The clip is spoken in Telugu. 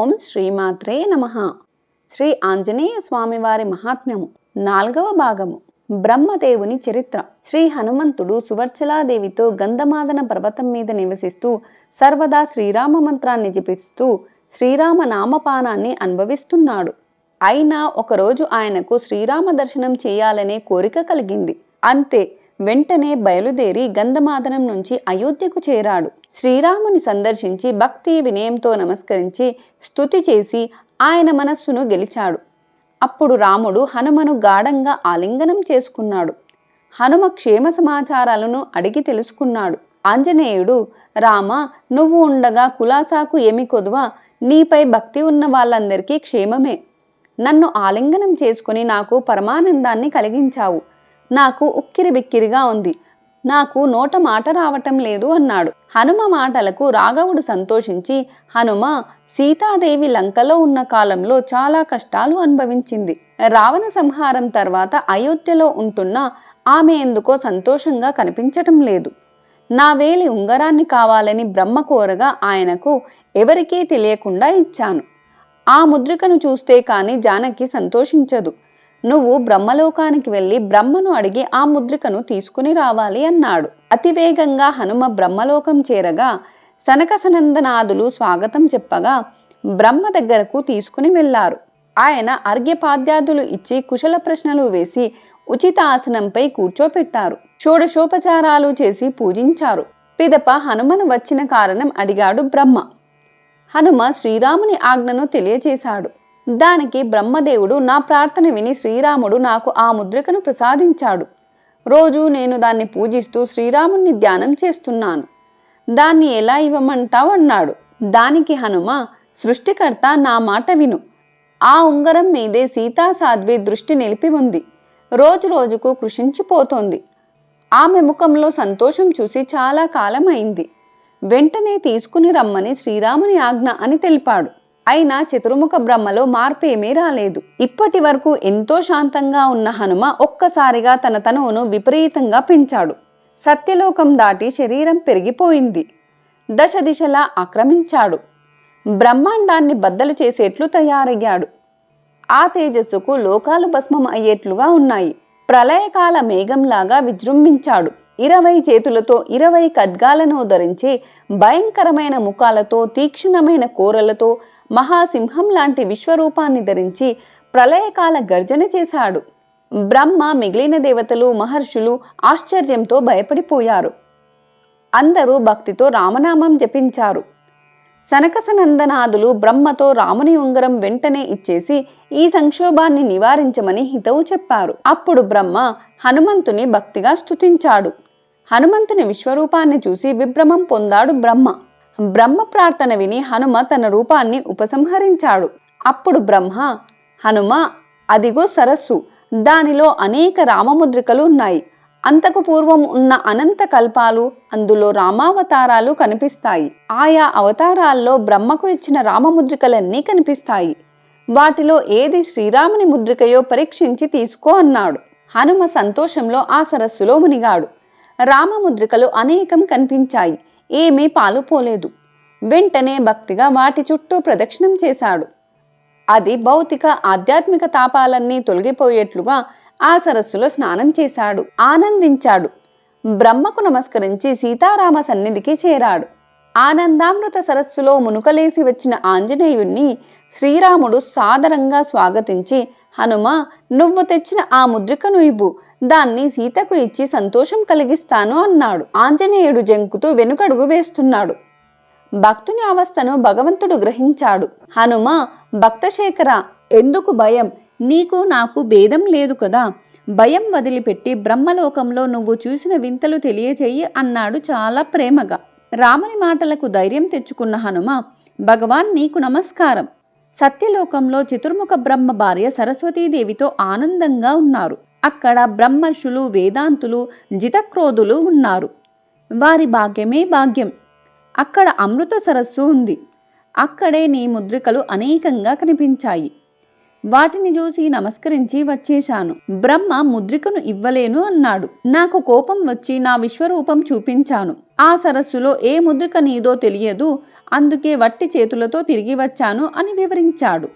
ఓం శ్రీమాత్రే నమ. శ్రీ ఆంజనేయ స్వామివారి మహాత్మ్యము నాలుగవ భాగము. బ్రహ్మదేవుని చరిత్ర. శ్రీ హనుమంతుడు సువర్చలాదేవితో గంధమాదన పర్వతం మీద నివసిస్తూ సర్వదా శ్రీరామ మంత్రాన్ని జపిస్తూ శ్రీరామ నామపానాన్ని అనుభవిస్తున్నాడు. అయినా ఒకరోజు ఆయనకు శ్రీరామ దర్శనం చేయాలనే కోరిక కలిగింది. అంతే వెంటనే బయలుదేరి గంధమాదనం నుంచి అయోధ్యకు చేరాడు. శ్రీరాముని సందర్శించి భక్తి వినయంతో నమస్కరించి స్థుతి చేసి ఆయన మనస్సును గెలిచాడు. అప్పుడు రాముడు హనుమను గాఢంగా ఆలింగనం చేసుకున్నాడు. హనుమ క్షేమ సమాచారాలను అడిగి తెలుసుకున్నాడు. ఆంజనేయుడు రామ నువ్వు ఉండగా కులాసాకు ఏమి కొదువా? నీపై భక్తి ఉన్న వాళ్ళందరికీ క్షేమమే. నన్ను ఆలింగనం చేసుకుని నాకు పరమానందాన్ని కలిగించావు. నాకు ఉక్కిరి బిక్కిరిగా ఉంది. నాకు నోట మాట రావటం లేదు అన్నాడు. హనుమ మాటలకు రాఘవుడు సంతోషించి హనుమ సీతాదేవి లంకలో ఉన్న కాలంలో చాలా కష్టాలు అనుభవించింది. రావణ సంహారం తర్వాత అయోధ్యలో ఉంటున్న ఆమె ఎందుకో సంతోషంగా కనిపించటం లేదు. నా వేలి ఉంగరాన్ని కావాలని బ్రహ్మ కోరగా ఆయనకు ఎవరికీ తెలియకుండా ఇచ్చాను. ఆ ముద్రికను చూస్తే కానీ జానకి సంతోషించదు. నువ్వు బ్రహ్మలోకానికి వెళ్ళి బ్రహ్మను అడిగి ఆ ముద్రికను తీసుకుని రావాలి అన్నాడు. అతివేగంగా హనుమ బ్రహ్మలోకం చేరగా సనకసనందనాదులు స్వాగతం చెప్పగా బ్రహ్మ దగ్గరకు తీసుకుని వెళ్ళారు. ఆయన అర్ఘ్యపాద్యాదులు ఇచ్చి కుశల ప్రశ్నలు వేసి ఉచిత ఆసనంపై కూర్చోపెట్టారు. షోడశోపచారాలు చేసి పూజించారు. పిదప హనుమను వచ్చిన కారణం అడిగాడు బ్రహ్మ. హనుమ శ్రీరాముని ఆజ్ఞను తెలియచేశాడు. దానికి బ్రహ్మదేవుడు నా ప్రార్థన విని శ్రీరాముడు నాకు ఆ ముద్రికను ప్రసాదించాడు. రోజు నేను దాన్ని పూజిస్తూ శ్రీరాముణ్ణి ధ్యానం చేస్తున్నాను. దాన్ని ఎలా ఇవ్వమంటావు? అన్నాడు. దానికి హనుమ సృష్టికర్త నా మాట విను. ఆ ఉంగరం మీదే సీతా సాధ్వి దృష్టి నిలిపి ఉంది. రోజు రోజుకు కృషించిపోతోంది ఆమె ముఖంలో సంతోషం చూసి చాలా కాలం అయింది వెంటనే తీసుకుని రమ్మని శ్రీరాముని ఆజ్ఞ అని తెలిపాడు. అయినా చతుర్ముఖ బ్రహ్మలో మార్పేమీ రాలేదు. ఇప్పటి వరకు ఎంతో శాంతంగా ఉన్న హనుమ ఒక్కసారిగా తన తనువును విపరీతంగా పెంచాడు. సత్యలోకం దాటి శరీరం పెరిగిపోయింది. దశ దిశలా ఆక్రమించాడు. బ్రహ్మాండాన్ని బద్దలు చేసేట్లు తయారయ్యాడు. ఆ తేజస్సుకు లోకాలు భస్మం అయ్యేట్లుగా ఉన్నాయి. ప్రళయకాల మేఘంలాగా విజృంభించాడు. ఇరవై చేతులతో ఇరవై ఖడ్గాలను ధరించి భయంకరమైన ముఖాలతో తీక్షణమైన కోరలతో మహాసింహం లాంటి విశ్వరూపాన్ని ధరించి ప్రళయకాల గర్జన చేశాడు. బ్రహ్మ మిగిలిన దేవతలు మహర్షులు ఆశ్చర్యంతో భయపడిపోయారు. అందరూ భక్తితో రామనామం జపించారు. సనకసనందనాదులు బ్రహ్మతో రాముని ఉంగరం వెంటనే ఇచ్చేసి ఈ సంక్షోభాన్ని నివారించమని హితవు చెప్పారు. అప్పుడు బ్రహ్మ హనుమంతుని భక్తిగా స్తుతించాడు. హనుమంతుని విశ్వరూపాన్ని చూసి విభ్రమం పొందాడు బ్రహ్మ. బ్రహ్మ ప్రార్థన విని హనుమ తన రూపాన్ని ఉపసంహరించాడు. అప్పుడు బ్రహ్మ హనుమ అదిగో సరస్సు. దానిలో అనేక రామముద్రికలు ఉన్నాయి. అంతకు పూర్వం ఉన్న అనంత కల్పాలు అందులో రామావతారాలు కనిపిస్తాయి. ఆయా అవతారాల్లో బ్రహ్మకు ఇచ్చిన రామముద్రికలన్నీ కనిపిస్తాయి. వాటిలో ఏది శ్రీరాముని ముద్రికయో పరీక్షించి తీసుకో అన్నాడు. హనుమ సంతోషంలో ఆ సరస్సులో మునిగాడు. రామముద్రికలు అనేకం కనిపించాయి. ఏమీ పాలుపోలేదు వెంటనే భక్తిగా వాటి చుట్టూ ప్రదక్షిణం చేశాడు. అది భౌతిక ఆధ్యాత్మిక తాపాలన్నీ తొలగిపోయేట్లుగా ఆ సరస్సులో స్నానం చేశాడు. ఆనందించాడు. బ్రహ్మకు నమస్కరించి సీతారామ సన్నిధికి చేరాడు. ఆనందామృత సరస్సులో మునుకలేసి వచ్చిన ఆంజనేయుణ్ణి శ్రీరాముడు సాదరంగా స్వాగతించి హనుమ నువ్వు తెచ్చిన ఆ ముద్రికను ఇవ్వు. దాన్ని సీతకు ఇచ్చి సంతోషం కలిగిస్తాను అన్నాడు. ఆంజనేయుడు జంకుతూ వెనుకడుగు వేస్తున్నాడు. భక్తుని అవస్థను భగవంతుడు గ్రహించాడు. హనుమ భక్తశేఖర ఎందుకు భయం? నీకు నాకు భేదం లేదు కదా? భయం వదిలిపెట్టి బ్రహ్మలోకంలో నువ్వు చూసిన వింతలు తెలియచేయి అన్నాడు చాలా ప్రేమగా. రాముని మాటలకు ధైర్యం తెచ్చుకున్న హనుమ భగవాన్ నీకు నమస్కారం. సత్యలోకంలో చతుర్ముఖ బ్రహ్మ భార్య సరస్వతీదేవితో ఆనందంగా ఉన్నారు. అక్కడ బ్రహ్మర్షులు వేదాంతులు జితక్రోధులు ఉన్నారు. వారి భాగ్యమే భాగ్యం. అక్కడ అమృత సరస్సు ఉంది. అక్కడే నీ ముద్రికలు అనేకంగా కనిపించాయి. వాటిని చూసి నమస్కరించి వచ్చేశాను. బ్రహ్మ ముద్రికను ఇవ్వలేను అన్నాడు. నాకు కోపం వచ్చి నా విశ్వరూపం చూపించాను. ఆ సరస్సులో ఏ ముద్రిక నీదో తెలియదు. అందుకే వట్టి చేతులతో తిరిగి వచ్చాను అని వివరించాడు.